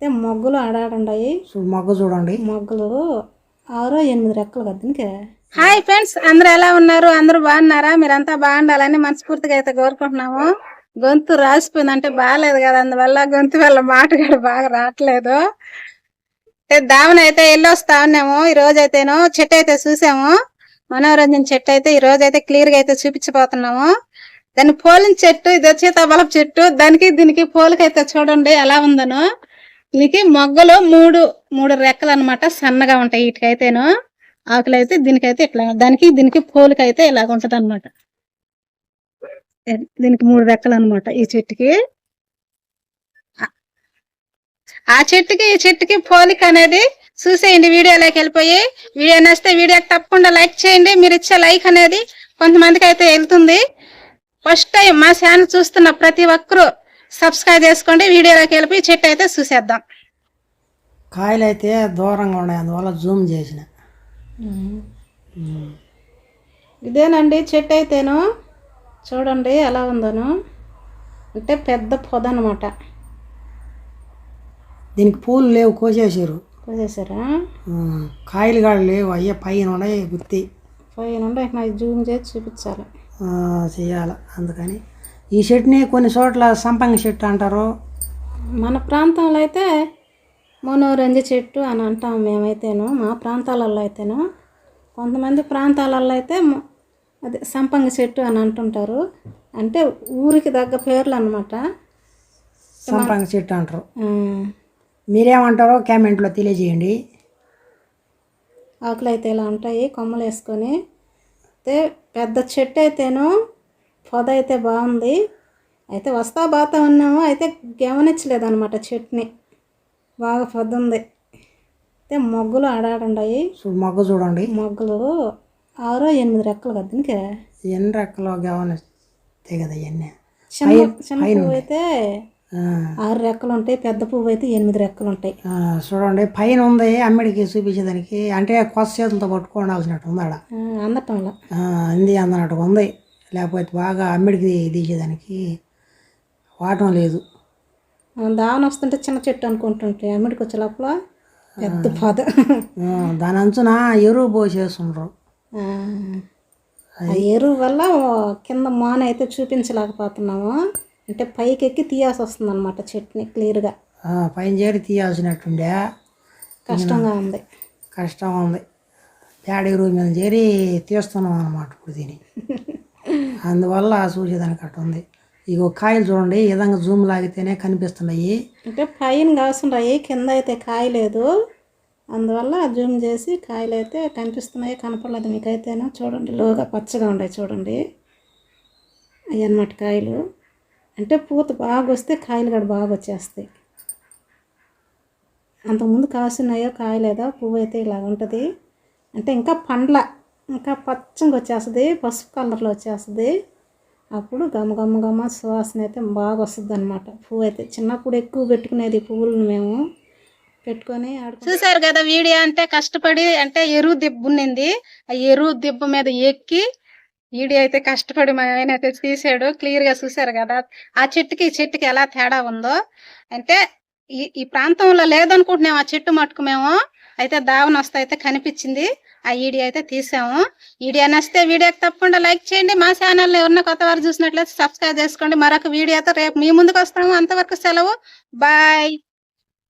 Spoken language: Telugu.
అయితే మొగ్గలు ఆడాడుండాయి. మొగ్గ చూడండి. మొగ్గలు ఆరో ఎనిమిది రెక్కలు కదా హాయ్ ఫ్రెండ్స్ అందరూ ఎలా ఉన్నారు? అందరూ బాగున్నారా? మీరంతా బాగుండాలని మనస్ఫూర్తిగా అయితే కోరుకుంటున్నాము. గొంతు రాసిపోయింది అంటే బాగాలేదు కదా అందువల్ల గొంతు వల్ల మాట కూడా బాగా రావట్లేదు. అయితే దావన అయితే వెళ్ళి వస్తా ఉన్నాము. ఈ రోజు అయితేను చెట్టు అయితే చూసాము. మనోరంజన్ చెట్టు అయితే ఈ రోజు అయితే క్లియర్గా అయితే చూపించబోతున్నాము. దాన్ని పోలిన చెట్టు ఇది వచ్చే తబలపు చెట్టు దానికి దీనికి పోలికైతే చూడండి ఎలా ఉందనో. వీటికి మొగ్గలు మూడు మూడు రెక్కలు అన్నమాట సన్నగా ఉంటాయి వీటికైతేను. ఆకులు అయితే దీనికైతే ఇట్లా దానికి దీనికి పోలికైతే ఇలాగ ఉంటది అనమాట దీనికి మూడు రెక్కలు అన్నమాట ఈ చెట్టుకి. ఆ- చెట్టుకి ఈ చెట్టుకి పోలిక అనేది చూసేయండి వీడియోలోకి వెళ్ళిపోయి. వీడియో నచ్చితే వీడియోకి తప్పకుండా లైక్ చేయండి. మీరు ఇచ్చే లైక్ అనేది కొంతమందికి అయితే వెళ్తుంది. ఫస్ట్ టైం మా ఛానల్ చూస్తున్న ప్రతి ఒక్కరూ సబ్స్క్రైబ్ చేసుకోండి. వీడియోలోకి వెళ్ళిపోయి చెట్టు అయితే చూసేద్దాం. కాయలు అయితే దూరంగా ఉన్నాయి. అందువల్ల జూమ్ చేసిన. ఇదేనండి చెట్టు అయితేను. చూడండి ఎలా ఉందను. అంటే పెద్ద పొద అనమాట దీనికి పూలు లేవు. కోసేసారు కోసేసారా కాయలు కాడ లేవు. అయ్యే పైన ఉన్నాయి. గుత్తి. పైన ఉండే నాకు జూమ్ చేసి చూపించాలి. ఆ, చెయ్యాల అందుకని ఈ చెట్టుని కొన్ని చోట్ల సంపంగ చెట్టు అంటారు. మన ప్రాంతంలో అయితే మనోరంజ చెట్టు అని అంటాం మేమైతేను మా ప్రాంతాలలో అయితేను కొంతమంది ప్రాంతాలలో అయితే అదే సంపంగ చెట్టు అని అంటుంటారు. అంటే ఊరికి తగ్గ పేర్లు అనమాట సంపంగ చెట్టు అంటారు. మీరేమంటారో కామెంట్లో తెలియజేయండి. ఆకులు అయితే ఇలా ఉంటాయి కొమ్మలు వేసుకొని అయితే పెద్ద చెట్టు అయితేను పొద అయితే బాగుంది. అయితే వస్తా బాతా ఉన్నాము. అయితే గమనించలేదు అనమాట చెట్టుని. బాగా పొద ఉంది అయితే మొగ్గలు ఆడాడుండాయి. మొగ్గ చూడండి. మొగ్గలు ఆరో ఎనిమిది రెక్కలు కదా దీనికి? ఎన్ని రెక్కలో గమనిస్తే కదా ఇవన్నీ చిన్న చిన్న పువ్వు అయితే ఆరు రెక్కలు ఉంటాయి పెద్ద పువ్వు అయితే ఎనిమిది రెక్కలు ఉంటాయి చూడండి. పైన ఉంది. అమ్మిడికి చూపించేదానికి. అంటే కొత్త చేతులతో పట్టుకోవాల్సినట్టు ఉంది ఆడ. అందటంలో. అంది అందనట్టుగా ఉంది. లేకపోతే బాగా అమ్మిడికి తీసేదానికి వాటం లేదు. దావన వస్తుంటే చిన్న చెట్టు అనుకుంటుంటే అమ్మిడికి వచ్చే లోపల పెద్ద పొద దాని అంచున ఎరువు పోసేస్తుండ్రు ఎరువు వల్ల కింద మాన అయితే చూపించలేకపోతున్నాము. అంటే పైకి ఎక్కి తీయాల్సి వస్తుంది అనమాట చెట్టుని క్లియర్గా. పైన చేరి తీయాల్సినట్టుండే. కష్టంగా ఉంది. కష్టం ఉంది. పేడ ఎరువు మీద చేరి తీస్తున్నాం అన్నమాట ఇప్పుడు దీన్ని. అందువల్ల చూసేదానికి అట్ట ఉంది. ఇగో కాయలు చూడండి ఈ విధంగా జూమ్ లాగితేనే కనిపిస్తున్నాయి. అంటే పైన కాస్తున్నాయి కింద అయితే కాయ లేదు. అందువల్ల జూమ్ చేసి కాయలు అయితే కనిపిస్తున్నాయి కనపడలేదు మీకైతేనో. చూడండి లోగా పచ్చగా ఉన్నాయి చూడండి. అవి అన్నమాట కాయలు. అంటే పూత బాగా వస్తే కాయలు కూడా బాగా వచ్చేస్తాయి. అంతకుముందు కాసున్నాయో కాయలేదో పువ్వు అయితే ఇలా ఉంటుంది. అంటే ఇంకా పండ్ల ఇంకా పచ్చగా వచ్చేస్తుంది పసుపు కలర్లో వచ్చేస్తుంది. అప్పుడు గమ గమ గమ సువాసన అయితే బాగా వస్తుంది అనమాట పువ్వు అయితే చిన్నప్పుడు ఎక్కువ పెట్టుకునేది పువ్వులను మేము. పెట్టుకొని చూసారు కదా వీడియో అంటే కష్టపడి అంటే ఎరువు దిబ్బ ఉన్నింది. ఆ ఎరువు దిబ్బ మీద ఎక్కి వీడియో అయితే కష్టపడి మా ఆయన అయితే తీసాడు. క్లియర్గా చూసారు కదా ఆ చెట్టుకి ఈ చెట్టుకి ఎలా తేడా ఉందో. అంటే ఈ ఈ ప్రాంతంలో లేదనుకుంటున్నాము ఆ చెట్టు మట్టుకు మేము. అయితే దావన వస్తే అయితే కనిపించింది. ఆ ఈడీ అయితే తీసాము. వీడియో నచ్చితే వీడియోకి తప్పకుండా లైక్ చేయండి. మా ఛానల్ ఎవరన్నా కొత్త వారు చూసినట్లయితే సబ్స్క్రైబ్ చేసుకోండి. మరొక వీడియోతో రేపు మీ ముందుకు వస్తాము. అంతవరకు సెలవు. బాయ్.